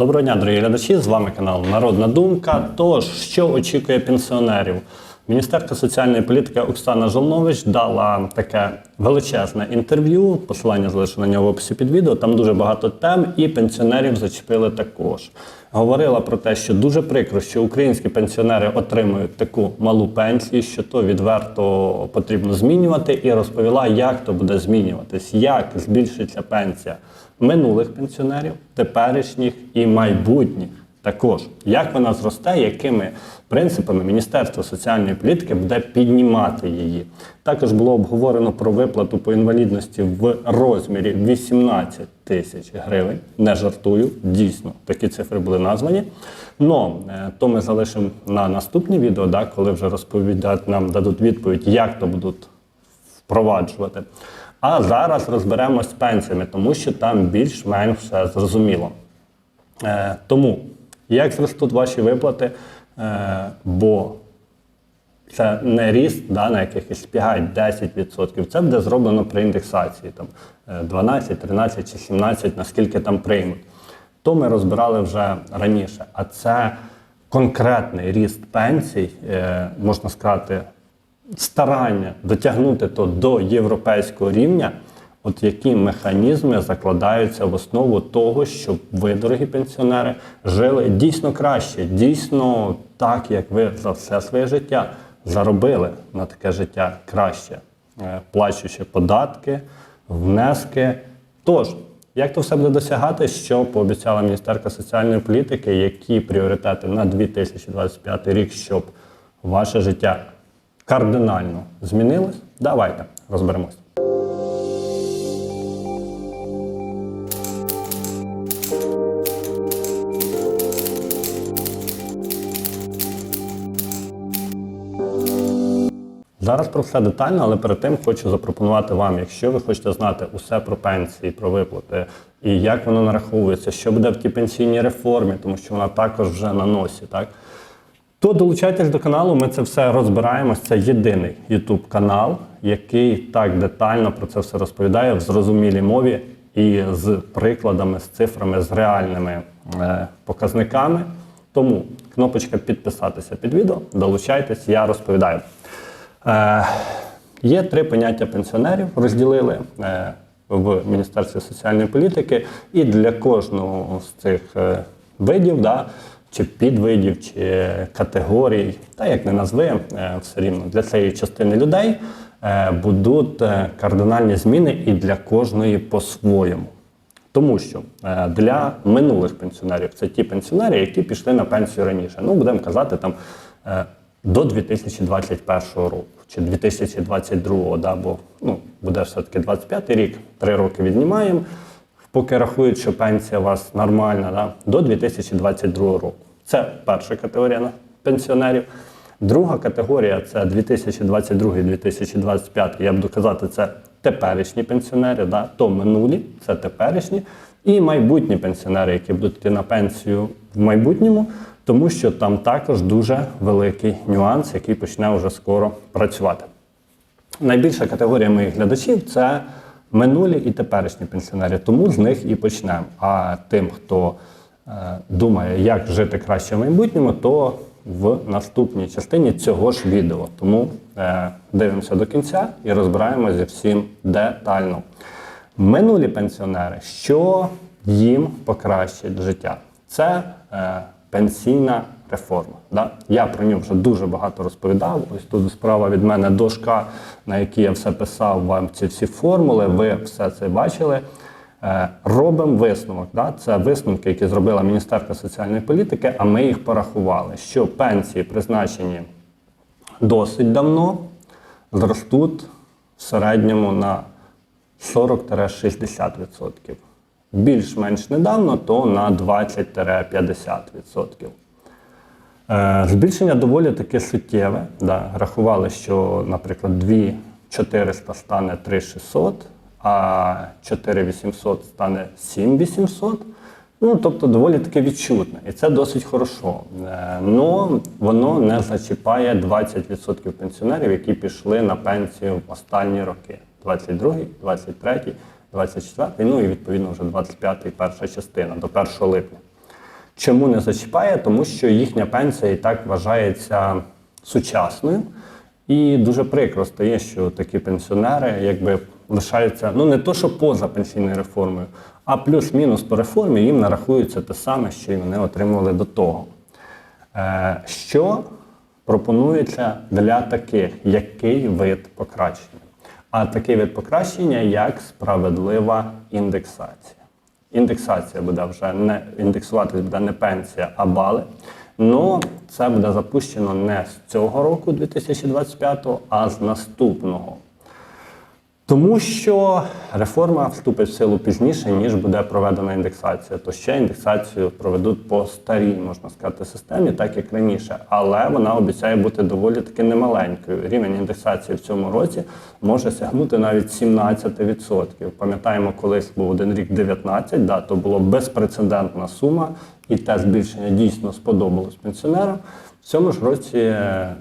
Доброго дня, дорогі глядачі! З вами канал Народна Думка. Тож, що очікує пенсіонерів? Міністерка соціальної політики Оксана Жолнович дала таке величезне інтерв'ю. Посилання залишу на нього в описі під відео. Там дуже багато тем, і пенсіонерів зачепили також. Говорила про те, що дуже прикро, що українські пенсіонери отримують таку малу пенсію, що то відверто потрібно змінювати, і розповіла, як то буде змінюватись, як збільшиться пенсія минулих пенсіонерів, теперішніх і майбутніх. Також як вона зросте, якими принципами Міністерство соціальної політики буде піднімати її. Також було обговорено про виплату по інвалідності в розмірі 18 тисяч гривень. Не жартую, дійсно такі цифри були названі. Но е, то ми залишимо на наступні відео, да, коли вже розповідать нам дадуть відповідь, як то будуть впроваджувати. А зараз розберемось з пенсіями, тому що там більш-менш все зрозуміло. Е, тому як зростуть ваші виплати, е, бо це не ріст да, на якихось 5-10%. Це буде зроблено при індексації там, е, 12, 13 чи 17, наскільки там приймуть. То ми розбирали вже раніше. А це конкретний ріст пенсій, е, можна сказати, старання дотягнути то до європейського рівня, от які механізми закладаються в основу того, щоб ви, дорогі пенсіонери, жили дійсно краще, дійсно так, як ви за все своє життя заробили на таке життя краще, е, плачучи податки, внески. Тож, як то все буде досягати, що пообіцяла Міністерка соціальної політики, які пріоритети на 2025 рік, щоб ваше життя кардинально змінилось? Давайте розберемось. Зараз про все детально, але перед тим хочу запропонувати вам, якщо ви хочете знати усе про пенсії, про виплати і як воно нараховується, що буде в тій пенсійній реформі, тому що вона також вже на носі, так? То долучайтесь до каналу, ми це все розбираємо. Це єдиний YouTube канал, який так детально про це все розповідає в зрозумілій мові і з прикладами, з цифрами, з реальними е, показниками. Тому кнопочка підписатися під відео, долучайтесь, я розповідаю. Е, є три поняття пенсіонерів, розділили е, в Міністерстві соціальної політики, і для кожного з цих е, видів, да, чи підвидів, чи категорій, та як не назви, е, все рівно для цієї частини людей е, будуть е, кардинальні зміни і для кожної по-своєму. Тому що для минулих пенсіонерів це ті пенсіонери, які пішли на пенсію раніше. Ну, будемо казати, там до 2021 року чи 2022, да, бо ну, буде все-таки 25 рік, три роки віднімаємо, поки рахують, що пенсія у вас нормальна, да, до 2022 року. Це перша категорія пенсіонерів. Друга категорія це 2022-2025. Я буду казати, це теперішні пенсіонери, да? то минулі, це теперішні, і майбутні пенсіонери, які будуть йти на пенсію в майбутньому, тому що там також дуже великий нюанс, який почне вже скоро працювати. Найбільша категорія моїх глядачів це минулі і теперішні пенсіонери, тому з них і почнемо. А тим, хто е, думає, як жити краще в майбутньому, то в наступній частині цього ж відео. Тому е, дивимося до кінця і розбираємо зі всім детально. Минулі пенсіонери, що їм покращить життя? Це е, пенсійна реформа. Да? Я про нього вже дуже багато розповідав. Ось тут справа від мене дошка, на якій я все писав вам ці всі формули. Ви все це бачили. Е, Робимо висновок. Да? Це висновки, які зробила Міністерка соціальної політики, а ми їх порахували, що пенсії призначені досить давно, зростуть в середньому на 40-60%. Більш-менш недавно, то на 20-50%. Е, Збільшення доволі таки суттєве. Да. Рахували, що, наприклад, 2400 стане 3600, а 4800 стане 7800. Ну, тобто доволі таки відчутне. І це досить хорошо. Е, Но воно не зачіпає 20% пенсіонерів, які пішли на пенсію в останні роки. 22, 23, 24, ну і відповідно вже 25 перша частина до 1 липня. Чому не зачіпає? Тому що їхня пенсія і так вважається сучасною. І дуже прикро стає, що такі пенсіонери якби лишаються ну не то, що поза пенсійною реформою, а плюс-мінус по реформі їм нарахується те саме, що й вони отримували до того. Е, Що пропонується для таких? Який вид покращення? А такий вид покращення як справедлива індексація. Індексація буде вже не індексуватись буде не пенсія, а бали. Ну, це буде запущено не з цього року, 2025, а з наступного. Тому що реформа вступить в силу пізніше, ніж буде проведена індексація. То ще індексацію проведуть по старій, можна сказати, системі, так як раніше. Але вона обіцяє бути доволі таки немаленькою. Рівень індексації в цьому році може сягнути навіть 17%. Пам'ятаємо, колись був один рік 19, да, то було безпрецедентна сума, і те збільшення дійсно сподобалось пенсіонерам. В цьому ж році е,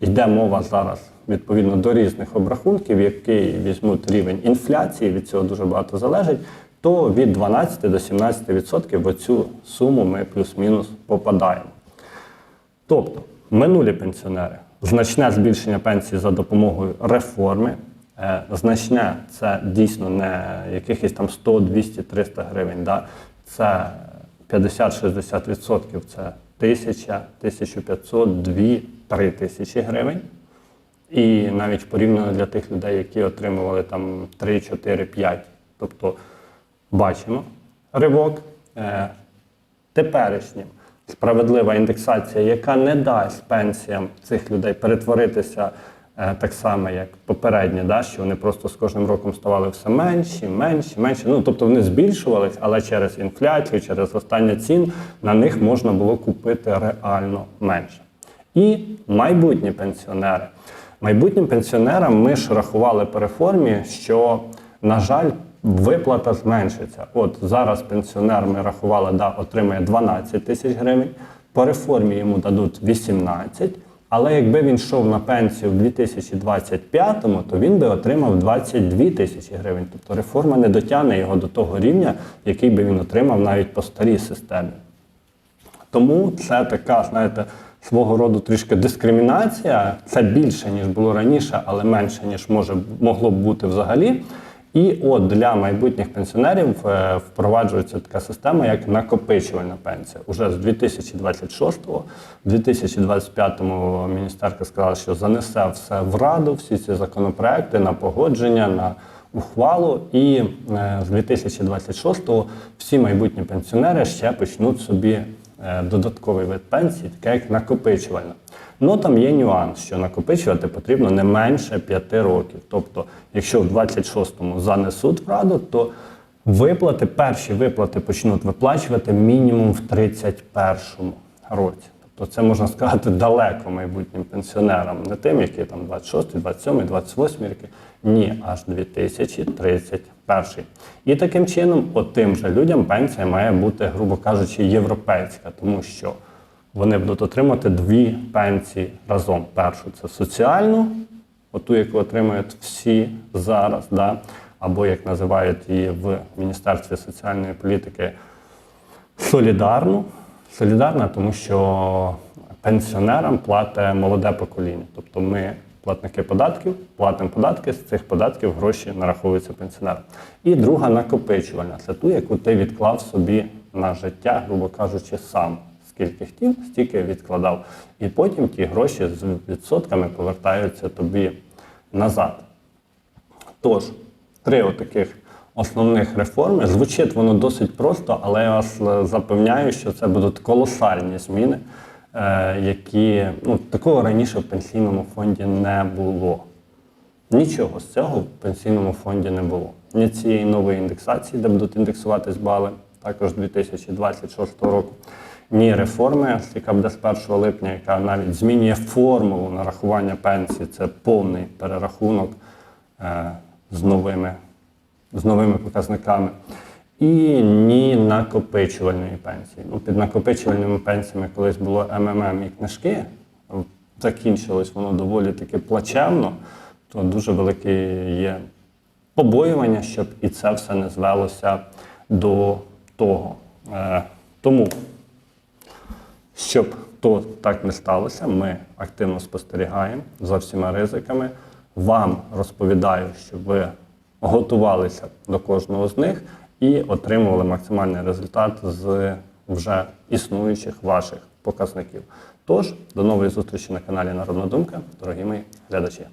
Йде мова зараз відповідно до різних обрахунків, який візьмуть рівень інфляції, від цього дуже багато залежить, то від 12 до 17% в оцю суму ми плюс-мінус попадаємо. Тобто, минулі пенсіонери, значне збільшення пенсії за допомогою реформи. Е, Значне це дійсно не якихось там 100, 200, 300 гривень. Да? Це 50-60%, це 1000, 1500, 2, 3 тисячі гривень. І навіть порівняно для тих людей, які отримували там 3, 4, 5. Тобто бачимо ривок. Е, теперішнім справедлива індексація, яка не дасть пенсіям цих людей перетворитися е, так само, як попередні, да, що вони просто з кожним роком ставали все менші, менші, менші. Ну, тобто вони збільшувались, але через інфляцію, через зростання цін на них можна було купити реально менше. І майбутні пенсіонери. Майбутнім пенсіонерам ми ж рахували по реформі, що, на жаль, виплата зменшиться. От зараз пенсіонер ми рахували, да, отримає 12 тисяч гривень. По реформі йому дадуть 18, але якби він йшов на пенсію в 2025-му, то він би отримав 22 тисячі гривень. Тобто реформа не дотягне його до того рівня, який би він отримав навіть по старій системі. Тому це така, знаєте, свого роду трішки дискримінація. Це більше, ніж було раніше, але менше, ніж може, могло б бути взагалі. І от для майбутніх пенсіонерів е, впроваджується така система, як накопичувальна пенсія. Уже з 2026-го, в 2025-му міністерка сказала, що занесе все в раду, всі ці законопроекти на погодження, на ухвалу. І е, з 2026-го всі майбутні пенсіонери ще почнуть собі додатковий вид пенсії, таке як накопичувальна. Ну там є нюанс, що накопичувати потрібно не менше 5 років. Тобто, якщо в 26-му занесуть в раду, то виплати, перші виплати почнуть виплачувати мінімум в 31-му році. Тобто це можна сказати далеко майбутнім пенсіонерам, не тим, які там 26, 27, 28 роки. Ні, аж 2031. І таким чином, от тим же людям пенсія має бути, грубо кажучи, європейська, тому що вони будуть отримати дві пенсії разом. Першу це соціальну, оту, яку отримують всі зараз, да? або як називають її в Міністерстві соціальної політики, солідарну. Солідарна, тому що пенсіонерам платить молоде покоління. Тобто ми, платники податків, платимо податки, з цих податків гроші нараховуються пенсіонерам. І друга накопичувальна це ту, яку ти відклав собі на життя, грубо кажучи, сам. Скільки хотів, стільки відкладав. І потім ті гроші з відсотками повертаються тобі назад. Тож, три отаких основних реформи. Звучить воно досить просто, але я вас е, запевняю, що це будуть колосальні зміни, е, які ну, такого раніше в пенсійному фонді не було. Нічого з цього в пенсійному фонді не було. Ні цієї нової індексації, де будуть індексуватись бали, також 2026 року, ні реформи, яка буде з 1 липня, яка навіть змінює формулу нарахування пенсії. Це повний перерахунок е, з новими з новими показниками. І ні накопичувальної пенсії. Ну, під накопичувальними пенсіями колись було МММ і книжки. Закінчилось воно доволі таки плачевно, то дуже велике є побоювання, щоб і це все не звелося до того. Е, тому щоб то так не сталося, ми активно спостерігаємо за всіма ризиками. Вам розповідаю, щоб ви готувалися до кожного з них і отримували максимальний результат з вже існуючих ваших показників. Тож, до нової зустрічі на каналі Народна Думка, дорогі мої глядачі.